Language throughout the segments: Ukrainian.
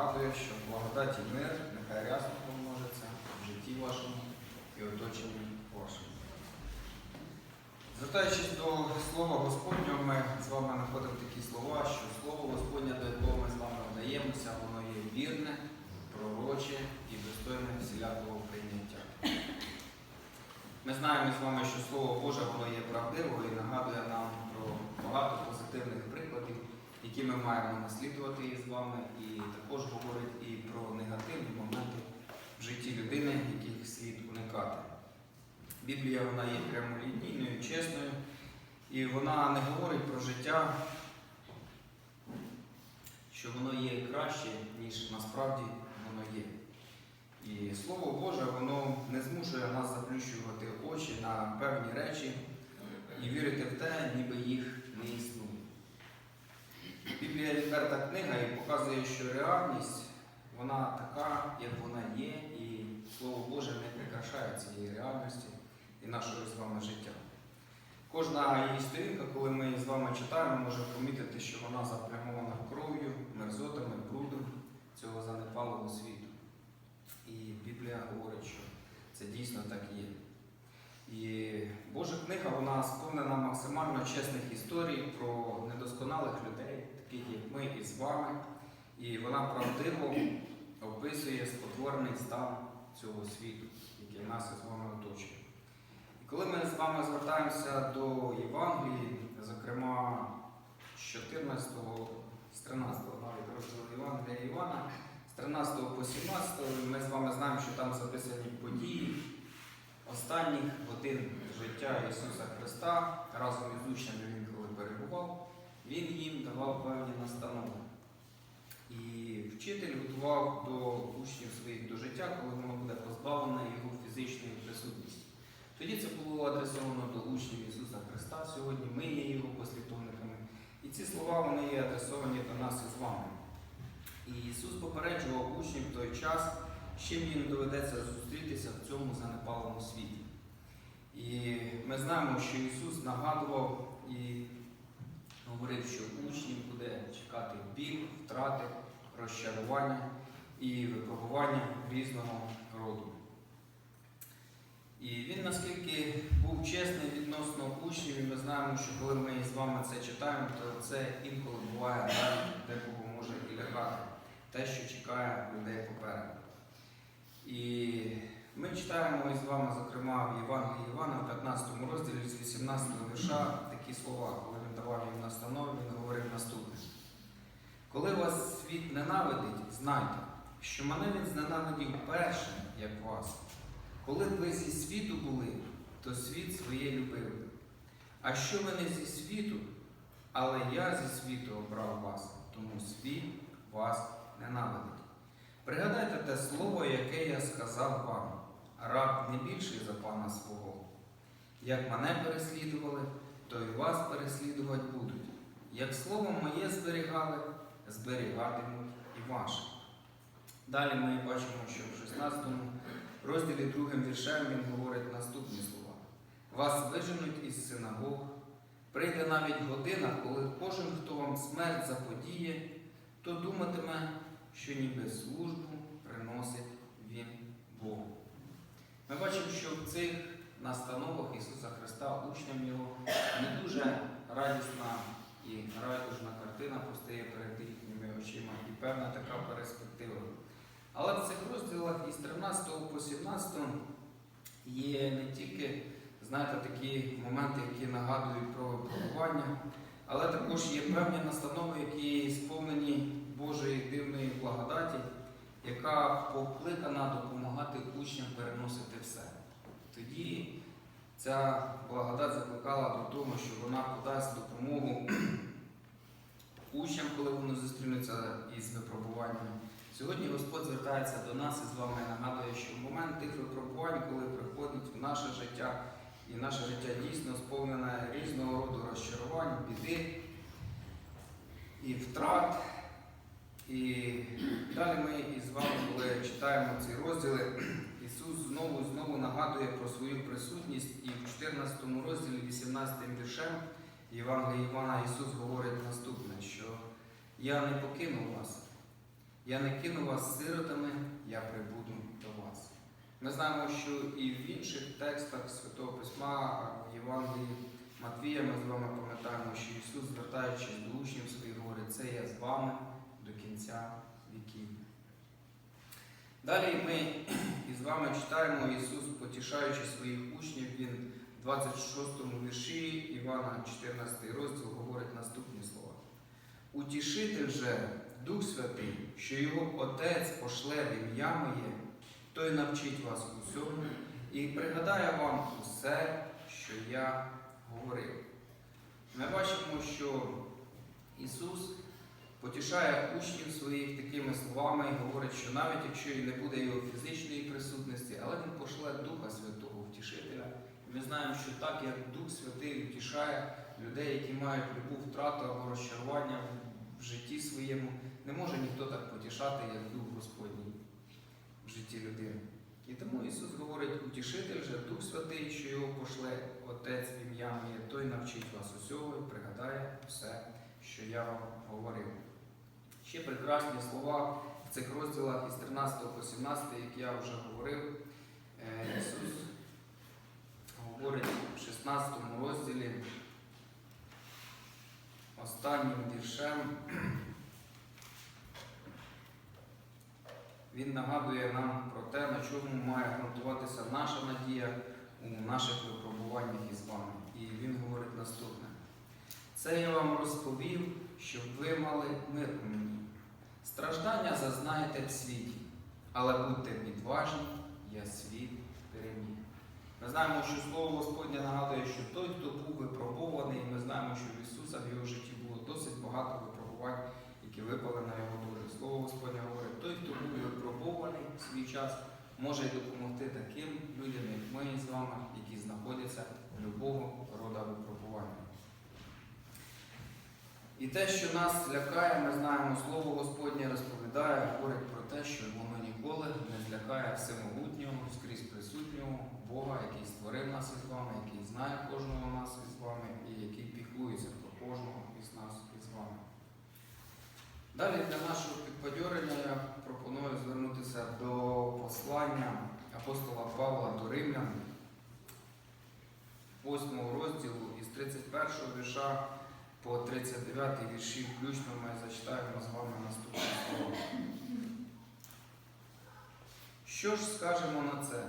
нагадує, що благодать і мир нехай рясно помножиться в житті вашому і оточенні вашому. Звертаючись до Слова Господнього, ми з вами знаходимо такі слова, що Слово Господнє, до якого ми з вами вдаємося, воно є вірне, пророче і достойне всілякого прийняття. Ми знаємо з вами, що Слово Боже воно є правдивою і нагадує нам про багато позитивних прикладів, які ми маємо наслідувати із вами, і також говорить і про негативні моменти в житті людини, яких слід уникати. Біблія вона є прямолінійною, чесною, і вона не говорить про життя, що воно є краще, ніж насправді воно є. І Слово Боже, воно не змушує нас заплющувати очі на певні речі і вірити в те, ніби їх не існує. Біблія відверта книга і показує, що реальність вона така, як вона є, і Слово Боже не прикрашає цієї реальності і нашого з вами життя. Кожна її сторінка, коли ми з вами читаємо, можемо помітити, що вона заплямована кров'ю, мерзотами, брудом цього занепалого світу. І Біблія говорить, що це дійсно так є. І Божа книга вона сповнена максимально чесних історій про недосконалих людей, таких як ми і з вами. І вона правдиво описує спотворений стан цього світу, який нас з вами оточує. І коли ми з вами звертаємося до Євангелії, зокрема з 14, з 13 навіть розділу Євангелія Івана, з 13 по 17, ми з вами знаємо, що там записані події останніх годин життя Ісуса Христа разом із учнями Він коли перебував, Він їм давав певні настанови. І вчитель готував до учнів своїх до життя, коли воно буде позбавлене його фізичної присутності. Тоді це було адресовано до учнів Ісуса Христа. Сьогодні ми є Його послідовниками. І ці слова вони є адресовані до нас із вами. І Ісус попереджував учнів в той час, з чим їм доведеться зустрітися в цьому занепалому світі. І ми знаємо, що Ісус нагадував і говорив, що учнів буде чекати біль, втрати, розчарування і випробування різного роду. І він наскільки був чесний відносно учнів, і ми знаємо, що коли ми з вами це читаємо, то це інколи буває навіть декого може і лякати те, що чекає людей попереду. І ми читаємо із вами, зокрема, в Євангелії Івана, в 15 розділі з 18 вірша такі слова, коли він давав їм настанову, він говорив наступне. Коли вас світ ненавидить, знайте, що мене він зненавидів першим, як вас. Коли б ви зі світу були, то світ своє любив. А що ви не зі світу, але я зі світу обрав вас, тому світ вас ненавидить. Пригадайте те слово, сказав вам, раб не більший за пана свого. Як мене переслідували, то і вас переслідувати будуть. Як слово моє зберігали, зберігатимуть і ваше. Далі ми бачимо, що в 16 розділі другим віршем він говорить наступні слова. Вас виженуть із синагог, прийде навіть година, коли кожен, хто вам смерть заподіє, то думатиме, що ніби службу приносить Богу. Ми бачимо, що в цих настановах Ісуса Христа, учням Його, не дуже радісна і радужна картина постає перед їхніми очима і певна така перспектива. Але в цих розділах із 13 по 17 є не тільки, знаєте, такі моменти, які нагадують про випробування, але також є певні настанови, які сповнені Божої дивної благодаті, яка покликана допомагати учням переносити все. Тоді ця благодать закликала до того, що вона подасть допомогу учням, коли вони зустрінуться із випробуваннями. Сьогодні Господь звертається до нас і з вами нагадує, що в момент тих випробувань, коли приходить в наше життя, і наше життя дійсно сповнене різного роду розчарувань, біди і втрат. І далі ми із вами, коли читаємо ці розділи, Ісус знову і знову нагадує про свою присутність, і в 14 розділі, 18 віршем Євангелія Івана Ісус говорить наступне, що я не покину вас, Я не кину вас сиротами, я прибуду до вас. Ми знаємо, що і в інших текстах Святого Письма, в Євангелії Матвія, ми з вами пам'ятаємо, що Ісус, звертаючись до учнів своїх, говорить, це я з вами до кінця віків. Далі ми із вами читаємо Ісус, потішаючи своїх учнів, Він в 26 вірші Івана 14 розділ говорить наступні слова. Утішитель же, Дух Святий, що його Отець пошле в ім'я моє, той навчить вас усьому і пригадає вам усе, що я говорив. Ми бачимо, що Ісус потішає учнів своїх такими словами і говорить, що навіть якщо і не буде його фізичної присутності, але Він пошле Духа Святого Втішителя. І ми знаємо, що так, як Дух Святий втішає людей, які мають любу втрату або розчарування в житті своєму, не може ніхто так потішати, як Дух Господній в житті людини. І тому Ісус говорить, утішитель же, Дух Святий, що його пошле Отець в ім'я моє, той навчить вас усього і пригадає все, що я вам говорив. Ще прекрасні слова в цих розділах із 13 по 17, як я вже говорив, Е, Ісус говорить в 16 розділі останнім віршем. Він нагадує нам про те, на чому має ґрунтуватися наша надія у наших випробуваннях із вами. І він говорить наступне. Це я вам розповів, щоб ви мали мир у мені. Страждання зазнаєте в світі, але будьте відважні, я світ переміг. Ми знаємо, що Слово Господнє нагадує, що той, хто був випробований, і ми знаємо, що в Ісуса в його житті було досить багато випробувань, які випали на його долю. Слово Господнє говорить, той, хто був випробований в свій час, може й допомогти таким людям, як ми з вами, які знаходяться в любого рода випробування. І те, що нас лякає, ми знаємо, Слово Господнє розповідає, говорить про те, що воно ніколи не злякає всемогутнього, скрізь присутнього Бога, який створив нас із вами, який знає кожного нас із вами і який піклується про кожного із нас із вами. Далі для нашого підбадьорення я пропоную звернутися до послання апостола Павла до Римлян, 8 розділу із 31 вірша по 39 вірші включно ми зачитаємо з вами наступне слово. Що ж скажемо на це?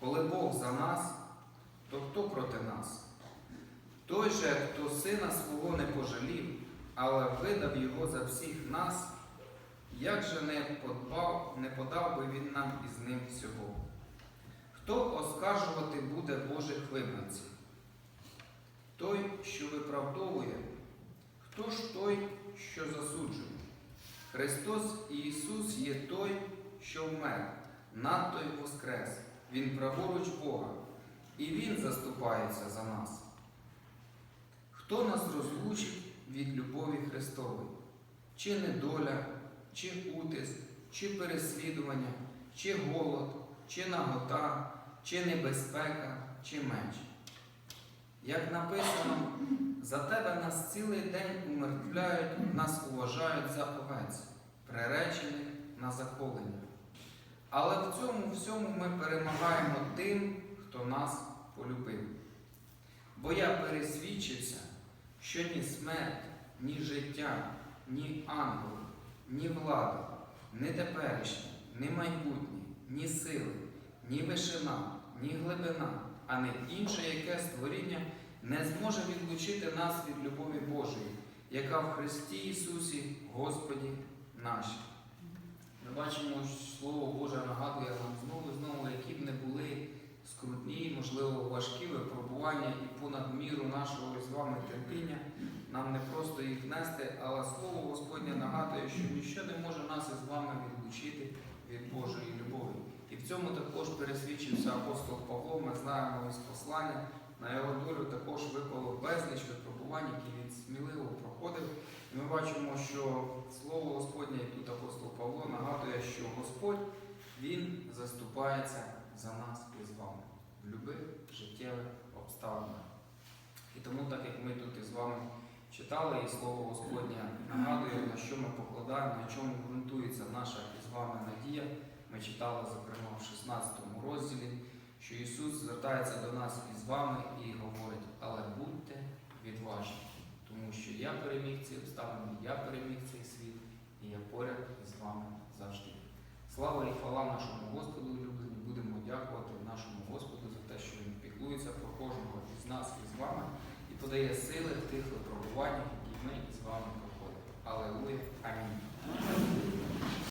Коли Бог за нас, то хто проти нас? Той же, хто сина свого не пожалів, але видав його за всіх нас, як же не подбав, не подав би він нам із ним всього? Хто оскаржувати буде Божих вибранців? Той, що виправдовує, хто ж той, що засуджує? Христос Ісус є той, що вмер, надто й воскрес. Він праворуч Бога, і Він заступається за нас. Хто нас розлучить від любові Христової? Чи недоля, чи утиск, чи переслідування, чи голод, чи нагота, чи небезпека, чи меч? Як написано, за тебе нас цілий день умертвляють, нас уважають за овець, приречених на заколення. Але в цьому всьому ми перемагаємо тим, хто нас полюбив. Бо я пересвідчився, що ні смерть, ні життя, ні ангел, ні влада, ні теперішнє, ні майбутнє, ні сили, ні вишина, ні глибина, а не інше яке створіння не зможе відлучити нас від любові Божої, яка в Христі Ісусі, Господі нашій. Ми бачимо, що Слово Боже нагадує нам знову і знову, які б не були скрутні, можливо, важкі випробування і понад міру нашого з вами терпіння. Нам не просто їх нести, але Слово Господнє нагадує, що ніщо не може нас із вами відлучити від в цьому також пересвідчився апостол Павло. Ми знаємо із послання. На його долю також випало безліч випробувань, які він сміливо проходив. І ми бачимо, що слово Господнє, і тут апостол Павло нагадує, що Господь Він заступається за нас і з вами в любих життєвих обставинах. І тому, так як ми тут із вами читали і слово Господнє нагадує, на що ми покладаємо, на чому ґрунтується наша із вами надія. Ми читали, зокрема, в 16 розділі, що Ісус звертається до нас із вами і говорить, але будьте відважні, тому що я переміг ці обставини, я переміг цей світ, і я поряд з вами завжди. Слава і хвала нашому Господу, улюблені. Будемо дякувати нашому Господу за те, що Він піклується про кожного із нас і з вами і подає сили в тих випробуваннях, які ми з вами проходимо. Алелуя. Амінь.